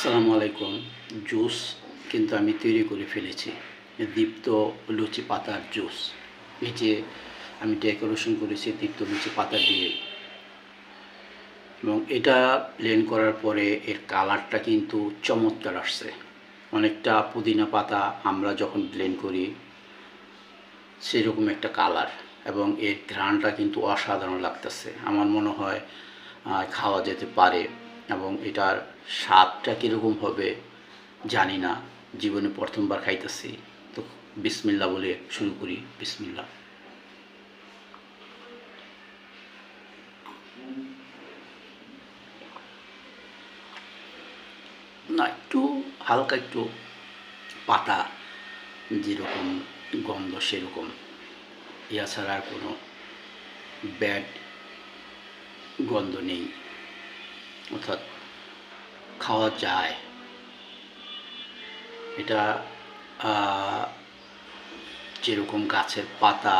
আসসালামু আলাইকুম। জুস কিন্তু আমি তৈরি করে ফেলেছি। দীপ্ত লুচি পাতার জুস। এই যে আমি ডেকোরেশন করেছি দীপ্ত লুচি পাতা দিয়ে। এবং এটা প্লেন করার পরে এর কালারটা কিন্তু চমৎকার আসছে। অনেকটা পুদিনা পাতা আমরা যখন ব্লেন্ড করি, সেরকম একটা কালার এবং এর ঘ্রাণটা কিন্তু অসাধারণ লাগতেছে। আমার মনে হয় খাওয়া যেতে পারে। এবং এটার স্বাদটা কীরকম হবে জানি না। জীবনে প্রথমবার খাইতেছি। তো বিসমিল্লা বলে শুরু করি। বিসমিল্লা না, একটু হালকা একটু পাতা যেরকম গন্ধ সেরকম। ইয়া ছাড়া আর কোনো ব্যাড গন্ধ নেই। অর্থাৎ খাওয়া যায়। এটা যেরকম গাছের পাতা,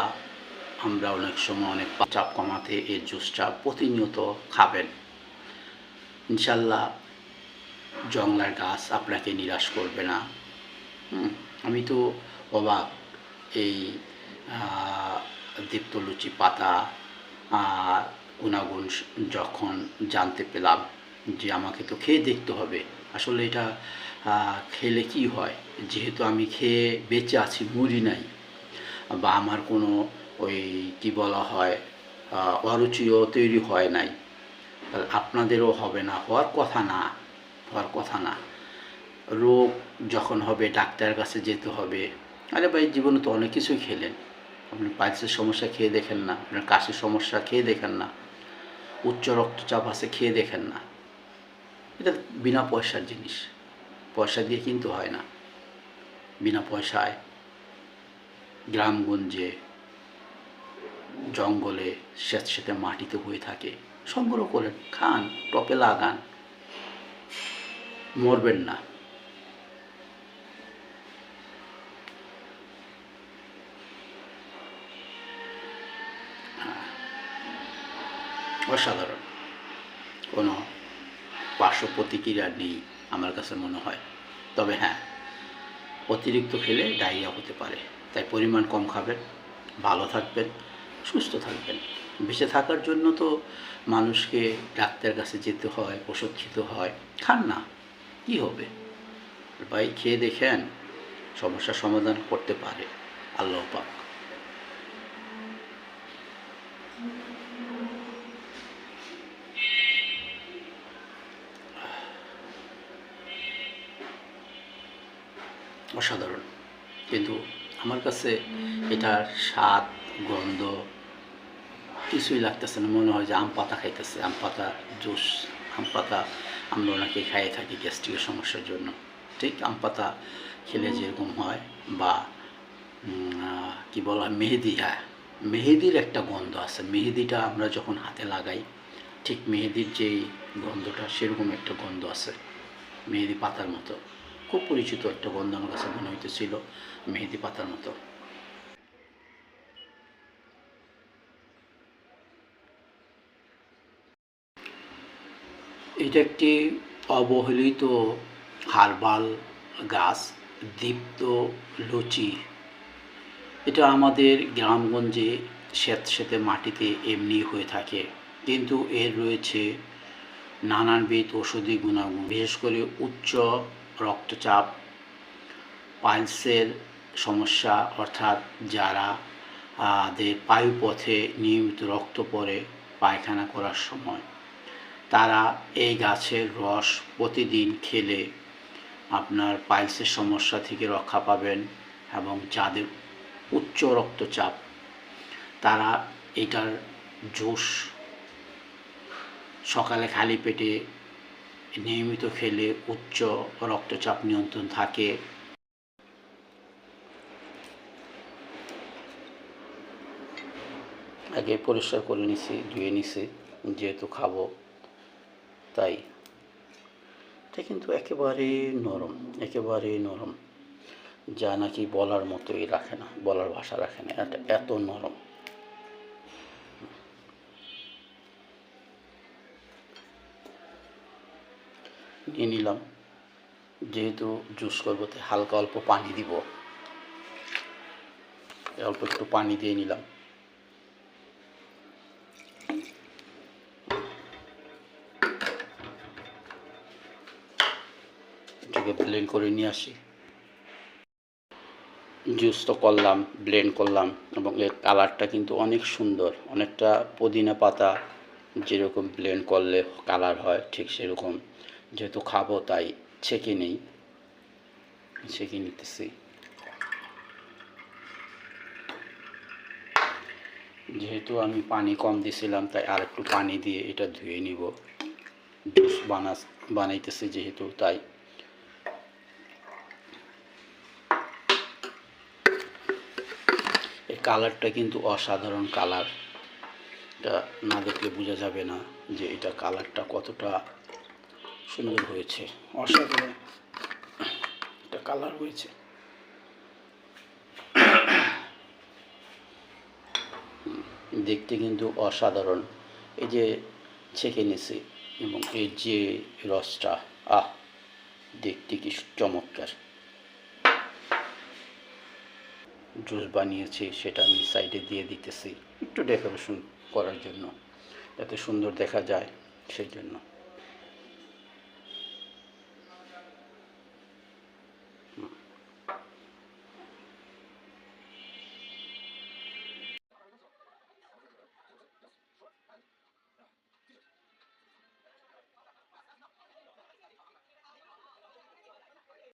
আমরা অনেক সময় অনেক চাপ কমাতে এই জুসটা প্রতিনিয়ত খাবেন। ইনশাল্লাহ জংলার গাছ আপনাকে নিরাশ করবে না। আমি তো অবাক এই দীপ্তলুচি পাতা গুণাগুণ যখন জানতে পেলাম। যে আমাকে তো খেয়ে দেখতে হবে। আসলে এটা খেলে কি হয়? যেহেতু আমি খেয়ে বেঁচে আছি মরি নাই, বা আমার কোনো ওই কি বলা হয় অরুচিও তৈরি হয় নাই আপনাদেরও হবে না, হওয়ার কথা না, হওয়ার কথা না। রোগ যখন হবে, ডাক্তারের কাছে যেতে হবে। আরে ভাই, জীবনে তো অনেক কিছুই খেলেন। আপনি পাইলসের সমস্যা খেয়ে দেখেন না, আপনার কাশির সমস্যা খেয়ে দেখেন না, উচ্চ রক্তচাপ আছে, খেয়ে দেখেন না। এটা বিনা পয়সার জিনিস। পয়সা দিয়ে কিন্তু হয় না। বিনা পয়সায় গ্রামগঞ্জে, জঙ্গলে স্যাঁতস্যাঁতে মাটিতে হয়ে থাকে। সংগ্রহ করেন, খান, টপে লাগান। মরবেন না। অসাধারণ। কোনো পার্শ্ব প্রতিক্রিয়া নেই আমার কাছে মনে হয়। তবে হ্যাঁ অতিরিক্ত খেলে ডায়রিয়া হতে পারে। তাই পরিমাণ কম খাবেন, ভালো থাকবেন, সুস্থ থাকবেন। বেঁচে থাকার জন্য তো মানুষকে ডাক্তারের কাছে যেতে হয়, ওষুধ খেতে হয়, খান না, কী হবে? ভাই, খেয়ে দেখেন, সমস্যার সমাধান করতে পারে, আল্লাহ পাক। অসাধারণ। কিন্তু আমার কাছে এটার স্বাদ, গন্ধ কিছুই লাগতেছে না। মনে হয় যে আম পাতা খাইতেছে। আম পাতা জুস, আম পাতা আমরা ওনাকে খাইয়ে থাকি গ্যাস্ট্রিকের সমস্যার জন্য। ঠিক আম পাতা খেলে যেরকম হয় বা কি বলা হয়, মেহেদি হ্যাঁ মেহেদির একটা গন্ধ আছে। মেহেদিটা আমরা যখন হাতে লাগাই, ঠিক মেহেদির যেই গন্ধটা সেরকম একটা গন্ধ আছে, মেহেদি পাতার মতো। খুব পরিচিত একটা গন্ধ আমার কাছে মনে হইতেছিল, মেহেদি পাতার মতো। এটা একটি অবহেলিত হার্বাল গাছ, দীপ্ত লুচি। এটা আমাদের গ্রামগঞ্জে স্যাঁতস্যাঁতে মাটিতে এমনি হয়ে থাকে, কিন্তু এর রয়েছে নানানবিধ ওষুধি গুণাগুণ, বিশেষ করে উচ্চ রক্তচাপ, পাইলসের সমস্যা, অর্থাৎ যারা দের পায়ুপথে নিয়মিত রক্ত পড়ে পায়খানা করার সময়, তারা এই গাছের রস প্রতিদিন খেলে আপনার পাইলসের সমস্যা থেকে রক্ষা পাবেন এবং যাদের উচ্চ রক্তচাপ, তারা এটার জুস সকালে খালি পেটে নিয়মিত খেলে উচ্চ রক্তচাপ নিয়ন্ত্রণ থাকে। আগে পরিষ্কার করে নিছি, ধুয়ে নিছি, যেহেতু খাব, তাই। এটা কিন্তু একেবারে নরম একেবারে নরম। যা নাকি বলার মতোই রাখে না, বলার ভাষা রাখে না, এটা এত নরম। নিয়ে নিলাম। যেহেতু জুস করব, তাই হালকা অল্প পানি দিব। অল্প একটু পানি দিয়ে নিলাম। এটাকে ব্লেন্ড করে নিয়ে আসি। জুস তো করলাম ব্লেন্ড করলাম, এবং এর কালারটা কিন্তু অনেক সুন্দর। অনেকটা পুদিনা পাতা যেরকম ব্লেন্ড করলে কালার হয়, ঠিক সেরকম। যেহেতু খাব, তাই ছেঁকে নেই। ছেঁকে নিতেছি। যেহেতু আমি পানি কম দিছিলাম, তাই আর একটু পানি দিয়ে এটা ধুয়ে নিব। জুস বানা, বানাইতেছি যেহেতু, তাই। এই কালারটা কিন্তু অসাধারণ কালার। এটা না দেখলে বোঝা যাবে না যে এটা কালারটা কতটা সুন্দর হয়েছে। অসাধারণ একটা কালার হয়েছে। দেখতে কিন্তু অসাধারণ। এই যে ছেঁকে নিছি এবং এর যে রসটা, আহ, দেখতে কি চমৎকার। জুস বানিয়েছি, সেটা আমি সাইডে দিয়ে দিতেছি। একটু ডেকোরেশন করার জন্য, যাতে সুন্দর দেখা যায়, সেই জন্য।